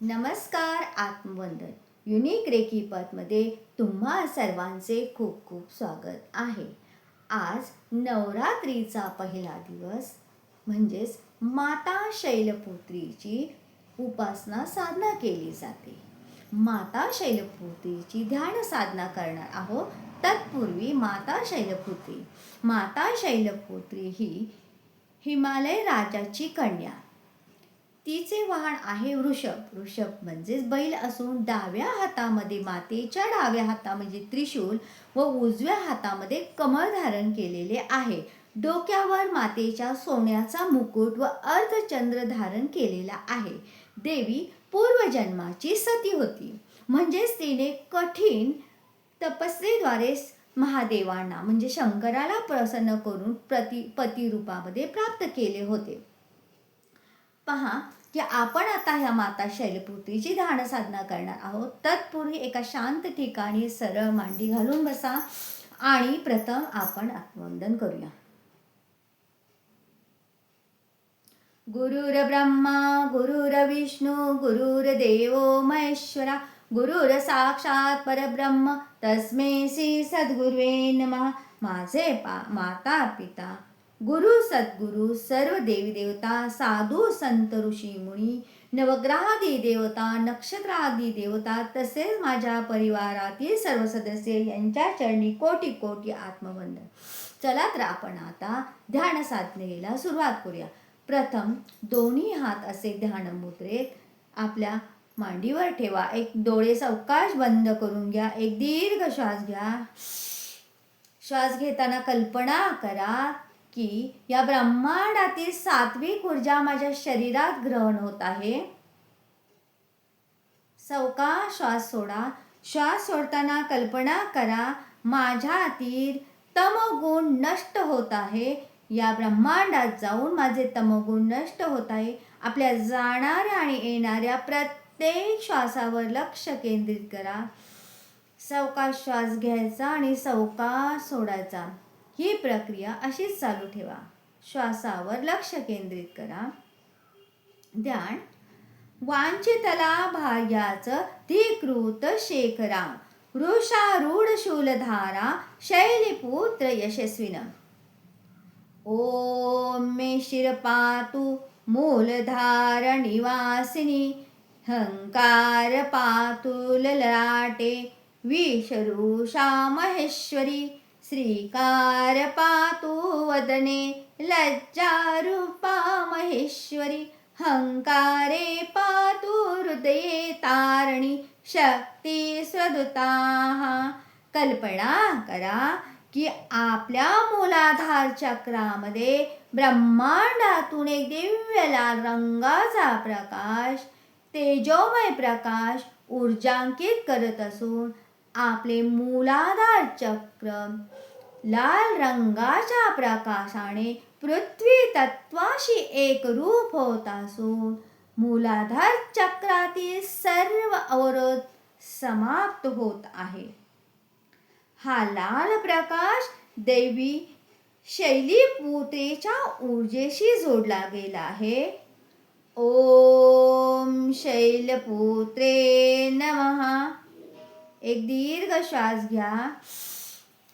नमस्कार आत्मवंदन. Unique recce पथमध्ये तुम्हा सर्वांचे खूप खूप स्वागत आहे. आज नवरात्रीचा पहिला दिवस म्हणजेच माता शैलपुत्रीची उपासना साधना केली जाते. माता शैलपुत्रीची ध्यान साधना करणार आहोत तत्पूर्वी माता शैलपुत्री. माता शैलपुत्री ही हिमालय राजाची कन्या. तिचे वाहन आहे वृषभ. वृषभ म्हणजेच बैल असून डाव्या हातामध्ये मातेच्या डाव्या हाता म्हणजे त्रिशूल व उजव्या हातामध्ये कमळ धारण केलेले आहे. डोक्यावर मातेच्या सोन्याचा मुकुट व अर्धचंद्र धारण केलेला आहे. देवी पूर्वजन्माची सती होती. म्हणजेच तिने कठीण तपस्येद्वारे महादेवांना म्हणजे शंकराला प्रसन्न करून प्रति पतिरूपामध्ये प्राप्त केले होते. पहा की आपण आता ह्या माता शैलपुत्रीची ध्यान साधना करणार आहोत तत्पूर्वी एका शांत ठिकाणी सरळ मांडी घालून बसा आणि प्रथम आपण आत्मवंदन करूया. गुरुर्ब्रह्मा गुरुर्विष्णू गुरुर्देवो महेश्वरा गुरुर साक्षात परब्रह्म तस्मै श्री सद्गुरुवे नमः. माझे पा माता पिता गुरु सद्गुरु सर्व देवी देवता साधू संत ऋषी मुनी नवग्रहादी देवता नक्षत्रादी देवता तसेच माझ्या परिवारातील सर्व सदस्य यांच्या चरणी कोटी कोटी आत्मवंदन. चला तर आपण आता ध्यान साधनेला सुरुवात करूया. प्रथम दोन्ही हात असे ध्यान मुद्रेत आपल्या मांडीवर ठेवा. एक डोळे सावकाश बंद करून घ्या. एक दीर्घ श्वास घ्या. श्वास घेताना कल्पना करा. की या ब्रह्मांडातील सात्विक ऊर्जा माझ्या शरीरात ग्रहण होत आहे. सौका श्वास सोडा. श्वास सोडताना कल्पना करा माझ्यातील तमगुण नष्ट होत आहे. या ब्रह्मांडात जाऊन माझे तमगुण नष्ट होत आहे. आपल्या जाणाऱ्या आणि येणाऱ्या प्रत्येक श्वासावर लक्ष केंद्रित करा. सवका श्वास घ्यायचा आणि सवका सोडायचा. ही प्रक्रिया अशीच चालू ठेवा. श्वासावर लक्ष केंद्रित करा. ध्यान. वांछितला भार्याच धीकृत शेखरा वृषारूढ शूलधारा शैलीपुत्र यशस्विन. ओम मे शिरपातु मूलधार निवासिनी. हंकार पातु ललाटे विषरुषा महेश्वरी. श्रीकार पातु वदने लज्जारूपा महेश्वरी हङ्कारे पातु हृदये तारणी शक्ती कल्पना करा की आपल्या मूलाधार चक्रामध्ये ब्रह्मांडातून एक दिव्य लाल रंगाचा प्रकाश तेजोमय प्रकाश ऊर्जांकित करत असून आपले मूलाधार चक्र लाल रंगाच्या प्रकाशाने पृथ्वी तत्वाशी एकरूप होत असून मूलाधार चक्रातील सर्व अवरोध समाप्त होत आहे. हा लाल प्रकाश देवी शैलीपूतेच्या ऊर्जेशी जोडला गेला आहे. ओम शैलपुत्रे नमः. एक दीर्घ श्वास घ्या.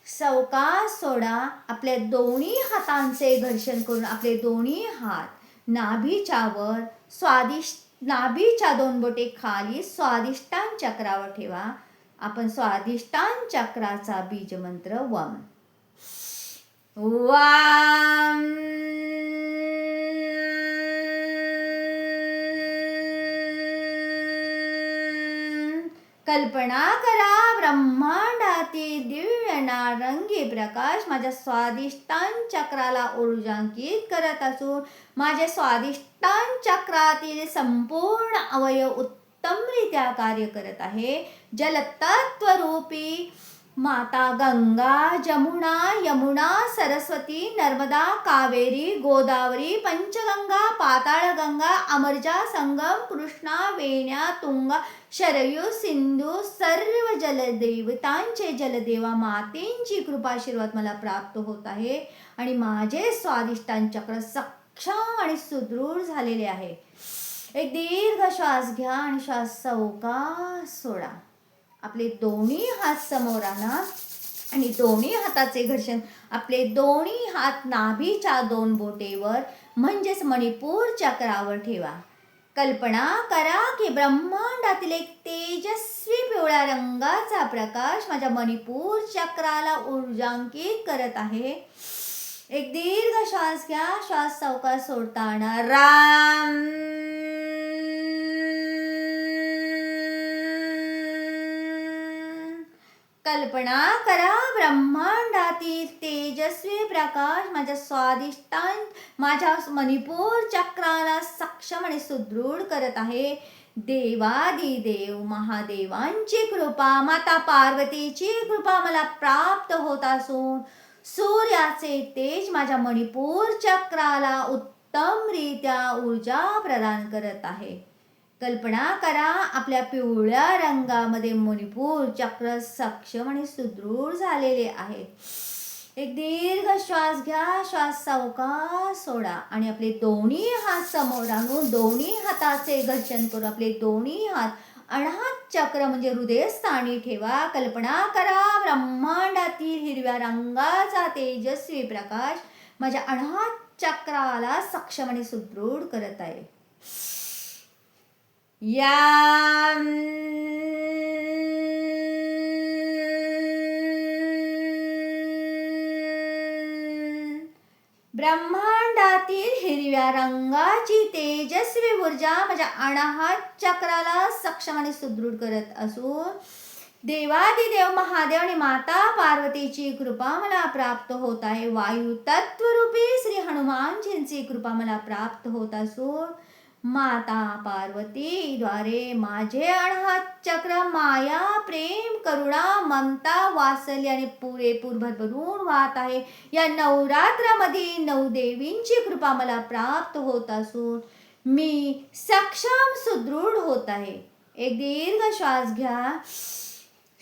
सावकाश सोडा. आपल्या दोन्ही हातांचे घर्षण करून आपले दोन्ही हात नाभीच्या वर स्वादिष्ट नाभीच्या दोन बोटे खाली स्वादिष्टान चक्रावर ठेवा. आपण स्वादिष्टान चक्राचा बीज मंत्र वम वाम कल्पना करा ब्रह्मांडातील दिव्य नारंगी प्रकाश माझ्या स्वादिष्टान चक्राला ऊर्जांकित करत असून माझ्या स्वादिष्टान चक्रातील संपूर्ण अवयव उत्तमरित्या कार्य करत आहे. जलतत्वरूपी माता गंगा जमुना यमुना सरस्वती नर्मदा कावेरी गोदावरी पंचगंगा पाताळगंगा अमरजा संगम कृष्णा वेण्या तुंगा शरयू सिंधू सर्व जलदेवतांचे जलदेवा मातेंची कृपाशीर्वाद मला प्राप्त होत आहे. आणि माझे स्वादिष्टान चक्र सक्षम आणि सुदृढ झालेले आहे. एक दीर्घ श्वास घ्या आणि श्वास चौका सोडा. आपले दोन्ही हात समोर आणा आणि दोन्ही हाताचे घर्षण. आपले दोन्ही हात नाभीच्या दोन बोटेवर म्हणजेच मणिपूर चक्रावर ठेवा. कल्पना करा की ब्रह्मांडातील एक तेजस्वी पिवळ्या रंगाचा प्रकाश माझ्या मणिपूर चक्राला ऊर्जांकित करत आहे. एक दीर्घ श्वास घ्या. श्वास सावकाश सोडताना राम! कल्पना करा ब्रह्मांडातील तेजस्वी प्रकाश माझ्या स्वादिष्टांत माझ्या मणिपूर चक्राला सक्षम आणि सुदृढ करत आहे. देवादी देव महादेवांची कृपा माता पार्वतीची कृपा मला प्राप्त होत असून सूर्याचे तेज माझ्या मणिपूर चक्राला उत्तमरित्या ऊर्जा प्रदान करत आहे. कल्पना करा आपल्या पिवळ्या रंगामध्ये मणिपूर चक्र सक्षम आणि सुदृढ झालेले आहे. एक दीर्घ श्वास घ्या श्वास सावका सोडा. आणि आपले दोन्ही हात समोर आणून दोन्ही हाताचे घर्षण करून आपले दोन्ही हात अनाहत चक्र म्हणजे हृदयस्थानी ठेवा. कल्पना करा ब्रह्मांडातील हिरव्या रंगाचा तेजस्वी प्रकाश माझ्या अनाहत चक्राला सक्षम आणि सुदृढ करत आहे. या ब्रह्मांडातील हिरव्या रंगाची तेजस्वी ऊर्जा माझ्या अनाहत चक्राला सक्षम आणि सुदृढ करत असून देवादिदेव महादेव आणि माता पार्वतीची कृपा मला प्राप्त होत आहे. वायू तत्वरूपी श्री हनुमानजींची कृपा मला प्राप्त होत असून माता पार्वतीद्वारे माझे अणहत चक्र माया प्रेम करुणा ममता वासली आणि पुरेपूर भरभरून वाहत आहे. या नवरात्रामध्ये नऊ देवींची कृपा मला प्राप्त होत असून मी सक्षम सुदृढ होत आहे. एक दीर्घ श्वास घ्या.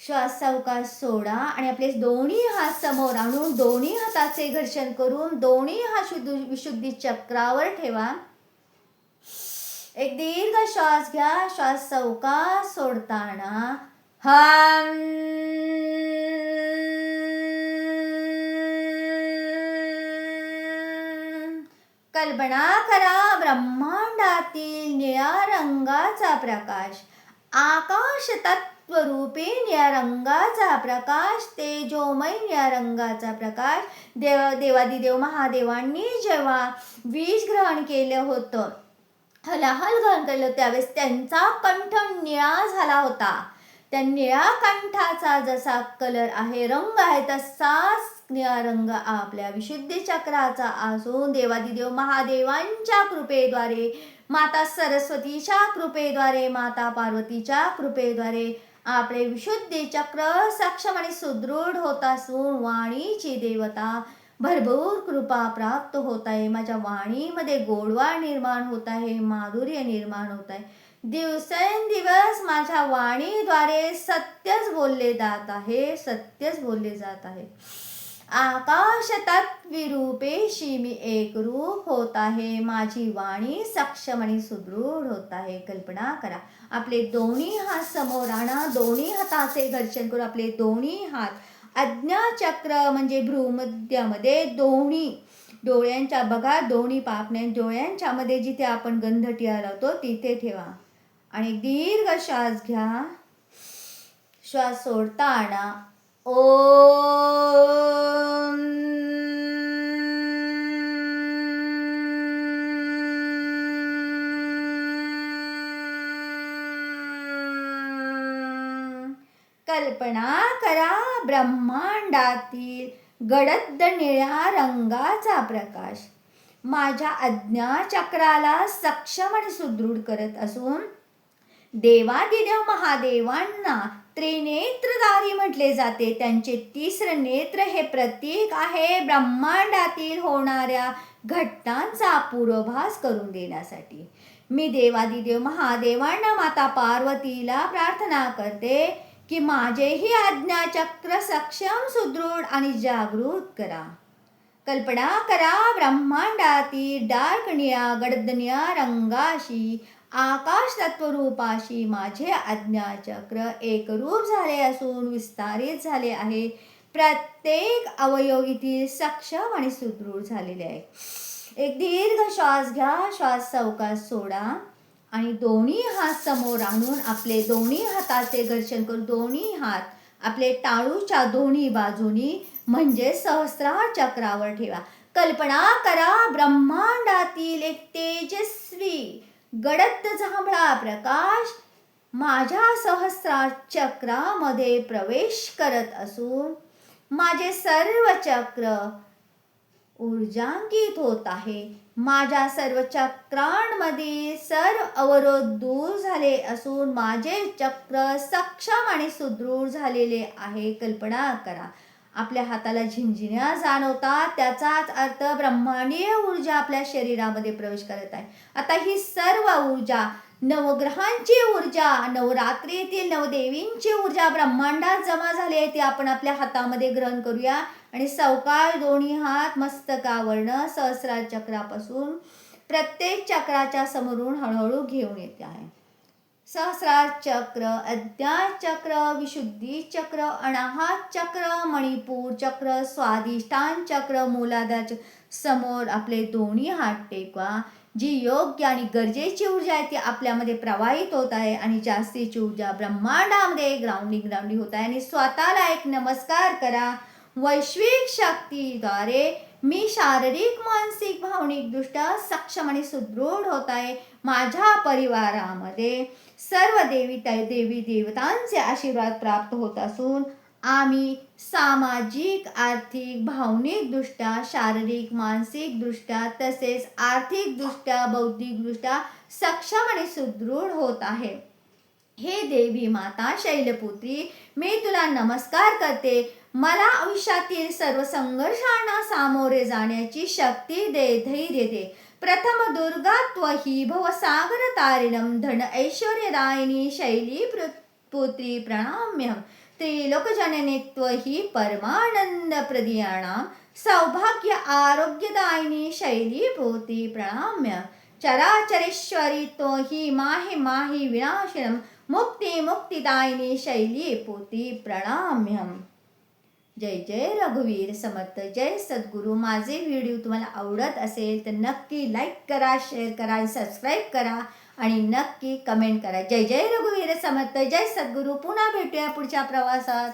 श्वास सावकाश सोडा आणि आपले दोन्ही हात समोर आणून दोन्ही हाताचे घर्षण करून दोन्ही हात शुद्ध विशुद्धी चक्रावर ठेवा. एक दीर्घ श्वास घ्या श्वास चौका सोडताना. हम. कल्पना करा ब्रह्मांडातील निळ्या रंगाचा प्रकाश. आकाश तत्वरूपी निळ्या रंगाचा प्रकाश तेजोमय निळ्या रंगाचा प्रकाश. देव देवादिदेव महादेवांनी जेव्हा बीज ग्रहण केलं होतं हलाहल ग्रहण केलं त्यावेळेस त्यांचा कंठ निळा झाला होता. त्या निळ्या कंठाचा जसा कलर आहे रंग आहे तसाच निळा रंग आपल्या विशुद्धी चक्राचा असून देवादिदेव महादेवांच्या कृपेद्वारे माता सरस्वतीच्या कृपेद्वारे माता पार्वतीच्या कृपेद्वारे आपले विशुद्धी चक्र सक्षम आणि सुदृढ होत असून वाणीची देवता भरभूर कृपा प्राप्त होत आहे. माझ्या वाणीमध्ये गोडवा निर्माण होत आहे माधुर्य निर्माण होत आहे. दिवसेंदिवस माझ्या वाणीद्वारे सत्यच बोलले जात आहे सत्यच बोलले जात आहे. आकाश तत्विरूपेशी मी एक रूप होत आहे. माझी वाणी सक्षम आणि सुदृढ होत आहे. कल्पना करा. आपले दोन्ही हात समोर आणा. दोन्ही हाताचे घर्षण करू. आपले दोन्ही हात अज्ञाचक्र म्हणजे भ्रूमध्यामध्ये दोन्ही डोळ्यांच्या बघा दोन्ही पापण्या डोळ्यांच्या मध्ये जिथे आपण गंधटिया लावतो तिथे ठेवा. आणि दीर्घ श्वास घ्या. श्वास सोडताना ओ कल्पना करा ब्रह्मांडातील गडद निळ्या रंगाचा प्रकाश. माझ्या अज्ञाचक्राला सक्षम आणि सुदृढ करत असून देवादिदेव महादेवांना त्रिनेत्रधारी म्हटले जाते. त्यांचे तिसरे नेत्र हे प्रतीक आहे. ब्रह्मांडातील होणाऱ्या घटनांचा पूर्वभास करून देण्यासाठी. मी देवादिदेव महादेवांना माता पार्वतीला प्रार्थना करते. की माझेही आज्ञाचक्र सक्षम सुदृढ आणि जागृत करा. कल्पना करा ब्रह्मांडातील डार्क निळ्या रंगाशी आकाश तत्वरूपाशी माझे आज्ञाचक्र एकरूप झाले असून विस्तारित झाले आहे. प्रत्येक अवयव येथील सक्षम आणि सुदृढ झालेले आहे. एक दीर्घ श्वास घ्या श्वास चौकास सोडा. आणि दोन्ही हात समोर आणून आपले दोन्ही हाताचे घर्षण करून दोन्ही हात आपले टाळूच्या दोन्ही बाजूनी म्हणजे सहस्रार चक्रावर ठेवा. कल्पना करा ब्रह्मांडातील एक तेजस्वी गडद जांभळा प्रकाश माझ्या सहस्रार चक्रामध्ये प्रवेश करत असून माझे सर्व चक्र ऊर्जांकित होत आहे. माझ्या सर्व चक्रांमध्ये सर्व अवरोध दूर झाले असून माझे चक्र सक्षम आणि सुदृढ झालेले आहे. कल्पना करा. आपल्या हाताला झिंझिण्या जाणवतात त्याचाच अर्थ ब्रह्मांडीय ऊर्जा आपल्या शरीरामध्ये प्रवेश करत आहे. आता ही सर्व ऊर्जा नवग्रहांची ऊर्जा नवरात्रीतील नवदेवींची ऊर्जा ब्रह्मांडात जमा झाली आहे ती आपण आपल्या हातामध्ये ग्रहण करूया. आणि सवकाळ दोन्ही हात मस्तकावरनं सहस्रार चक्रापासून प्रत्येक चक्राच्या समोरून हळूहळू घेऊन येते आहे. सहस्रार चक्र अज्ञात चक्र विशुद्धी चक्र अनाहात चक्र मणिपूर चक्र स्वाधिष्ठान चक्र मूलाधार चक्र समोर आपले दोन्ही हात टेकवा. जी योग्य आणि गरजेची ऊर्जा आहे ती आपल्यामध्ये प्रवाहित होत आहे आणि जास्तीची ऊर्जा ब्रह्मांडामध्ये ग्राउंडिंग ग्राउंडिंग होत आहे. आणि स्वतःला एक नमस्कार करा. वैश्विक शक्तीद्वारे मी शारीरिक मानसिक भावनिक दृष्ट्या सक्षम आणि सुदृढ होत आहे माझ्या परिवारामध्ये. सर्व देवी देवी देवतांचे आशीर्वाद प्राप्त होत असून आम्ही सामाजिक आर्थिक भावनिकदृष्ट्या शारीरिक मानसिकदृष्ट्या तसेच आर्थिकदृष्ट्या बौद्धिकदृष्ट्या सक्षम आणि सुदृढ होत आहे. हे देवी माता शैलपुत्री मी तुला नमस्कार करते. मला आयुष्यातील सर्व संघर्षांना सामोरे जाण्याची शक्ती दे धैर्य दे. प्रथम दुर्गा त्वही भवसागर तारिणम धन ऐश्वर्यदायिनी शैली पुत्री प्रणम्यम त्रिलोकजननीत्व त्वही परमानंद प्रदियाणाम सौभाग्य आरोग्यदायिनी शैली पुत्री प्रणाम्य चराचरेश्वरी त्वही माहि माहि विनाशनम मुक्ती मुक्तिदायिनी शैली पोती प्रणाम्यम जय जय रघुवीर समर्थ जय सद्गुरू माझे व्हिडिओ तुम्हाला आवडत असेल तर नक्की लाईक करा शेअर करा आणि सबस्क्राईब करा. आणि नक्की कमेंट करा. जय जय रघुवीर समर्थ जय सद्गुरू. पुन्हा भेटूया पुढच्या प्रवासात.